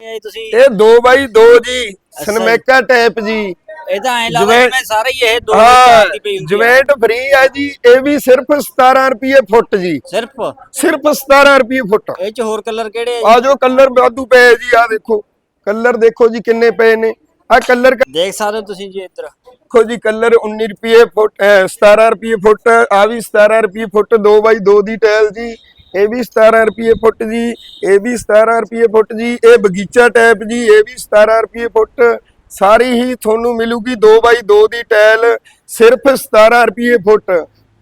ਇਹ ਤੁਸੀਂ ਇਹ 2 ਬਾਈ 2 ਜੀ ਸਨਮੇਕਾ ਟਾਈਪ ਜੀ। ਇਹ ਤਾਂ ਐ ਲੱਗਦਾ ਜਿਵੇਂ ਸਾਰੇ ਹੀ ਇਹ ਦੋ ਹਾਂ ਦੀ ਪਈ ਹੁੰਦੀ ਆ। ਜਵੇਂਟ ਫ੍ਰੀ ਹੈ ਜੀ ਇਹ ਵੀ ਸਿਰਫ 17 ਰੁਪਏ ਫੁੱਟ ਜੀ। ਸਿਰਫ? ਸਿਰਫ 17 ਰੁਪਏ ਫੁੱਟ। ਇਹ ਚ ਹੋਰ ਕਲਰ ਕਿਹੜੇ ਆ ਆ ਜੋ ਕਲਰ ਵਾਧੂ ਪਏ ਜੀ ਆ ਦੇਖੋ। ਕਲਰ ਦੇਖੋ ਜੀ ਕਿੰਨੇ ਪਏ ਨੇ। ਆ ਕਲਰ? ਦੇਖ ਸਕਦੇ ਤੁਸੀਂ ਜੀ ਇੱਧਰ। ਦੇਖੋ ਜੀ ਕਲਰ 19 ਰੁਪਏ ਫੁੱਟ ਅਹ 17 ਰੁਪਏ ਫੁੱਟ ਆ ਵੀ 17 ਰੁਪਏ ਫੁੱਟ 2 ਬਾਈ 2 ਦੀ ਟਾਇਲ ਜੀ। ਇਹ ਵੀ 17 ਰੁਪਏ ਫੁੱਟ ਜੀ, ਇਹ ਵੀ 17 ਰੁਪਏ ਫੁੱਟ ਜੀ, ਇਹ ਬਗੀਚਾ ਟਾਈਪ ਜੀ, ਇਹ ਵੀ 17 ਰੁਪਏ ਫੁੱਟ। ਸਾਰੀ ਹੀ ਤੁਹਾਨੂੰ ਮਿਲੂਗੀ 2 ਬਾਈ 2 ਦੀ ਟਾਇਲ, ਸਿਰਫ 17 ਰੁਪਏ ਫੁੱਟ।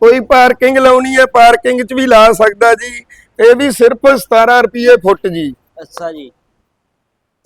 ਕੋਈ ਪਾਰਕਿੰਗ ਲਾਉਣੀ ਹੈ, ਪਾਰਕਿੰਗ 'ਚ ਵੀ ਲਾ ਸਕਦਾ ਜੀ। ਇਹ ਵੀ ਸਿਰਫ 17 ਰੁਪਏ ਫੁੱਟ ਜੀ। ਅੱਛਾ ਜੀ।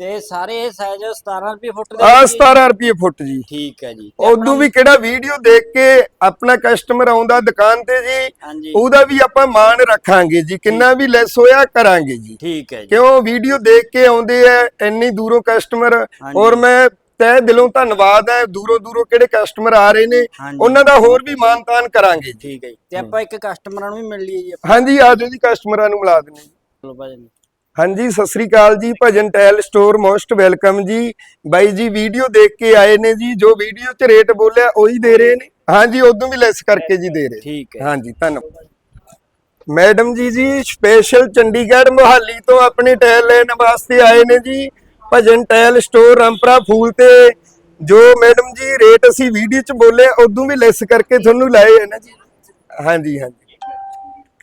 ਤੇ ਸਾਰੇ ਇਹ ਸਾਈਜ਼ 17 ਰੁਪਏ ਫੁੱਟ ਦੇ ਆ ਵਿੱਚ ਹੀ- 17 ਰੁਪਏ ਫੁੱਟ ਜੀ। ਠੀਕ ਹੈ ਜੀ। ਤੇ ਉਦੋਂ ਵੀ ਕਿਹੜਾ ਵੀਡੀਓ ਦੇਖ ਕੇ ਆਪਣਾ ਕਸਟਮਰ ਆਉਂਦਾ ਦੁਕਾਨ ਤੇ ਜੀ ਹਾਂਜੀ। ਉਹਦਾ ਵੀ ਆਪਾਂ ਮਾਣ ਰੱਖਾਂਗੇ ਜੀ। ਕਿੰਨਾ ਵੀ ਲੈਸ ਹੋਇਆ ਕਰਾਂਗੇ ਜੀ। ਠੀਕ ਹੈ ਜੀ। ਕਿਉਂ ਵੀਡੀਓ ਦੇਖ ਕੇ ਆਉਂਦੇ ਆ ਇੰਨੀ ਦੂਰੋਂ ਕਸਟਮਰ ਹਾਂਜੀ। ਔਰ ਮੈਂ ਤਹਿ ਦਿਲੋਂ ਧੰਨਵਾਦ ਹੈ ਦੂਰੋਂ ਦੂਰੋਂ ਕਿਹੜੇ ਕਸਟਮਰ ਆ ਰਹੇ ਨੇ ਹਾਂਜੀ। ਉਹਨਾਂ ਦਾ ਹੋਰ ਵੀ ਮਾਨਤਾਨ ਕਰਾਂਗੇ ਜੀ। ਠੀਕ ਹੈ ਜੀ। ਤੇ ਆਪਾਂ ਇੱਕ ਕਸਟਮਰਾਂ ਨੂੰ ਵੀ ਮਿਲ ਲਈਏ ਜੀ ਆਪਾਂ। ਹਾਂਜੀ ਆਜੋ ਜੀ ਕਸਟਮਰਾਂ ਨੂੰ ਮਿਲਾ ਦਿੰਦੇ ਚਲੋ ਭਾਜੀ ਹਾਂਜੀ ਸਤਿ ਸ੍ਰੀ ਅਕਾਲ ਜੀ ਭਜਨ ਟੈਲ ਸਟੋਰ ਮੋਸਟ ਵੈਲਕਮ ਜੀ। ਬਾਈ ਜੀ ਵੀਡੀਓ ਦੇਖ ਕੇ ਆਏ ਨੇ ਜੀ ਜੋ ਵੀਡੀਓ 'ਚ ਰੇਟ ਬੋਲਿਆ ਉਹੀ ਦੇ ਰਹੇ ਨੇ। ਹਾਂਜੀ ਉਦੋਂ ਵੀ ਲੈਸ ਕਰਕੇ ਜੀ ਦੇ ਰਹੇ। ਠੀਕ ਹੈ। ਹਾਂਜੀ ਧੰਨਵਾਦ। ਮੈਡਮ ਜੀ ਜੀ ਸਪੈਸ਼ਲ ਚੰਡੀਗੜ੍ਹ ਮੁਹਾਲੀ ਤੋਂ ਆਪਣੇ ਟਾਇਲ ਲੈਣ ਵਾਸਤੇ ਆਏ ਨੇ ਜੀ। ਭਜਨ ਟਾਇਲ ਸਟੋਰ ਰਾਮਪਰਾ ਫੂਲ ਤੇ। ਜੋ ਮੈਡਮ ਜੀ ਰੇਟ ਅਸੀਂ ਵੀਡੀਓ 'ਚ ਬੋਲੇ ਉਦੋਂ ਵੀ ਲੈਸ ਕਰਕੇ ਤੁਹਾਨੂੰ ਲਾਏ ਹੈ ਨਾ ਜੀ। ਹਾਂਜੀ ਹਾਂਜੀ।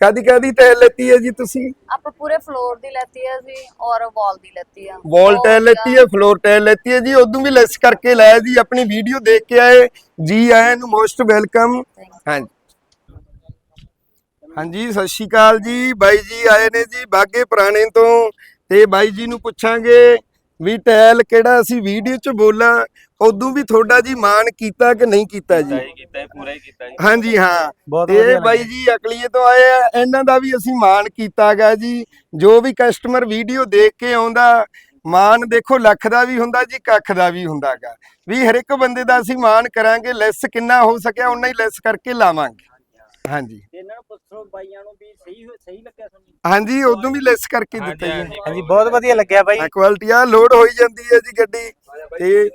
ਕਾਦੀ ਕਾਦੀ ਟਾਇਲ ਲੈਤੀ ਹੈ ਜੀ ਤੁਸੀਂ? ਆਪਾਂ ਪੂਰੇ ਫਲੋਰ ਦੀ ਲੈਤੀ ਹੈ ਜੀ ਔਰ ਵਾਲ ਦੀ ਲੈਤੀ ਆ ਵਾਲ ਟਾਇਲ ਲੈਤੀ ਹੈ ਫਲੋਰ ਟਾਇਲ ਲੈਤੀ ਹੈ ਜੀ। ਉਦੋਂ ਵੀ ਲੈਸ ਕਰਕੇ ਲਾਇਆ ਜੀ ਆਪਣੀ ਵੀਡੀਓ ਦੇਖ ਕੇ ਆਏ। ਜੀ ਆਇਆਂ ਨੂੰ ਮੋਸਟ ਵੈਲਕਮ ਹਾਂਜੀ। ਹਾਂਜੀ ਸਤਿ ਸ਼੍ਰੀ ਅਕਾਲ ਜੀ। ਬਾਈ ਜੀ ਆਏ ਨੇ ਜੀ ਬਾਗੇ ਪੁਰਾਣੇ ਤੋਂ। ਤੇ ਬਾਈ ਜੀ ਨੂੰ ਪੁੱਛਾਂਗੇ ਵੀ ਟਾਇਲ ਕਿਹੜਾ ਅਸੀਂ ਵੀਡੀਓ 'ਚ ਬੋਲਾਂ ਉਦੋਂ ਵੀ ਤੁਹਾਡਾ ਜੀ ਮਾਣ ਕੀਤਾ ਕਿ ਨਹੀਂ ਕੀਤਾ ਜੀ? ਕੀਤਾ ਹੈ ਪੂਰਾ ਹੀ ਕੀਤਾ ਜੀ। ਹਾਂਜੀ ਹਾਂ। ਬਾਈ ਜੀ ਅਕਲੀਏ ਤੋਂ ਆਏ ਆ ਇਹਨਾਂ ਦਾ ਵੀ ਅਸੀਂ ਮਾਣ ਕੀਤਾਗਾ ਜੀ। ਜੋ ਵੀ ਕਸਟਮਰ ਵੀਡੀਓ ਦੇਖ ਕੇ ਆਉਂਦਾ ਮਾਣ ਦੇਖੋ ਲੱਖ ਦਾ ਵੀ ਹੁੰਦਾ ਜੀ ਕੱਖ ਦਾ ਵੀ ਹੁੰਦਾਗਾ। ਵੀ ਹਰ ਇੱਕ ਬੰਦੇ ਦਾ ਅਸੀਂ ਮਾਣ ਕਰਾਂਗੇ ਲੈਸ ਕਿੰਨਾ ਹੋ ਸਕਿਆ ਉਨਾ ਹੀ ਲੈਸ ਕਰਕੇ ਲਾਵਾਂਗੇ। ਹਾਂਜੀ। ਤੇ ਇਹਨਾਂ ਨੂੰ ਪੁੱਛੋ ਬਾਈਆਂ ਨੂੰ ਵੀ ਸਹੀ ਹੋਏ- ਸਹੀ ਲੱਗਿਆ ਤੁਹਾਨੂੰ? ਹਾਂਜੀ ਉਦੋਂ ਵੀ ਲੈਸ ਕਰਕੇ ਦਿੱਤਾ ਜੀ। ਹਾਂਜੀ ਬਹੁਤ ਵਧੀਆ ਲੱਗਿਆ ਬਾਈ। ਕੁਆਲਿਟੀ ਆ ਲੋਡ ਹੋਈ ਜਾਂਦੀ ਹੈ ਜੀ ਗੱਡੀ। ਤੇ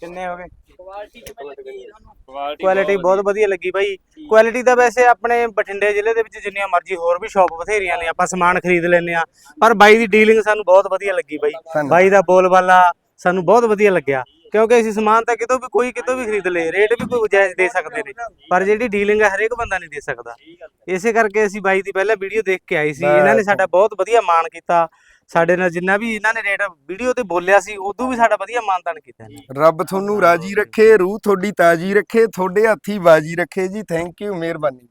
ਕਿੰਨੇ ਹੋ ਗਏ? ਕੁਆਲਿਟੀ ਕਿਵੇਂ ਲੱਗੀ ਜੀ ਤੁਹਾਨੂੰ? ਕੁਆਲਿਟੀ ਬਹੁਤ ਵਧੀਆ। ਲੱਗੀ ਬਾਈ। ਕੁਆਲਿਟੀ ਤਾਂ ਵੈਸੇ ਆਪਣੇ ਬਠਿੰਡੇ ਜ਼ਿਲ੍ਹੇ ਦੇ ਵਿੱਚ ਜਿੰਨੀਆਂ ਮਰਜ਼ੀ ਹੋਰ ਵੀ ਸ਼ਾਪ ਬਥੇਰੀਆਂ ਨੇ ਆਪਾਂ ਸਮਾਨ ਖਰੀਦ ਲੈਂਦੇ ਆ ਪਰ ਬਾਈ ਦੀ ਡੀਲਿੰਗ ਸਾਨੂੰ ਬਹੁਤ ਵਧੀਆ ਲੱਗੀ ਬਾਈ। ਬਾਈ ਦਾ ਬੋਲਬਾਲਾ ਸਾਨੂੰ ਬਹੁਤ ਵਧੀਆ ਲੱਗਿਆ। ਕਿਉਂਕਿ ਅਸੀਂ ਸਮਾਨ ਤਾਂ ਕਿਤੋਂ ਵੀ ਕੋਈ ਕਿਤੋਂ ਵੀ ਖਰੀਦ ਲੇ ਰੇਟ ਵੀ ਕੋਈ ਜਾਇਜ਼ ਦੇ ਸਕਦੇ ਨੇ। ਪਰ ਜਿਹੜੀ ਡੀਲਿੰਗ ਹੈ ਹਰੇਕ ਬੰਦਾ ਨਹੀਂ ਦੇ ਸਕਦਾ। ਇਸੇ ਕਰਕੇ ਅਸੀਂ ਬਾਈ ਦੀ ਪਹਿਲਾਂ ਵੀਡੀਓ ਦੇਖ ਕੇ ਆਏ ਸੀ। ਇਹਨਾਂ ਨੇ ਸਾਡਾ ਬਹੁਤ ਵਧੀਆ ਮਾਣ ਕੀਤਾ। ਸਾਡੇ ਨਾਲ ਜਿੰਨਾ ਵੀ ਇਹਨਾਂ ਨੇ ਰੇਟ ਵੀਡੀਓ ਤੇ ਬੋਲਿਆ ਸੀ ਉਦੋਂ ਵੀ ਸਾਡਾ ਵਧੀਆ ਮਾਨਤਾਨ ਕੀਤਾ ਰੱਬ ਤੁਹਾਨੂੰ ਰਾਜੀ ਰੱਖੇ ਰੂਹ ਤੁਹਾਡੀ ਤਾਜੀ ਰੱਖੇ ਤੁਹਾਡੇ ਹੱਥੀ ਬਾਜੀ ਰੱਖੇ ਜੀ। ਥੈਂਕ ਯੂ ਮਿਹਰਬਾਨੀ।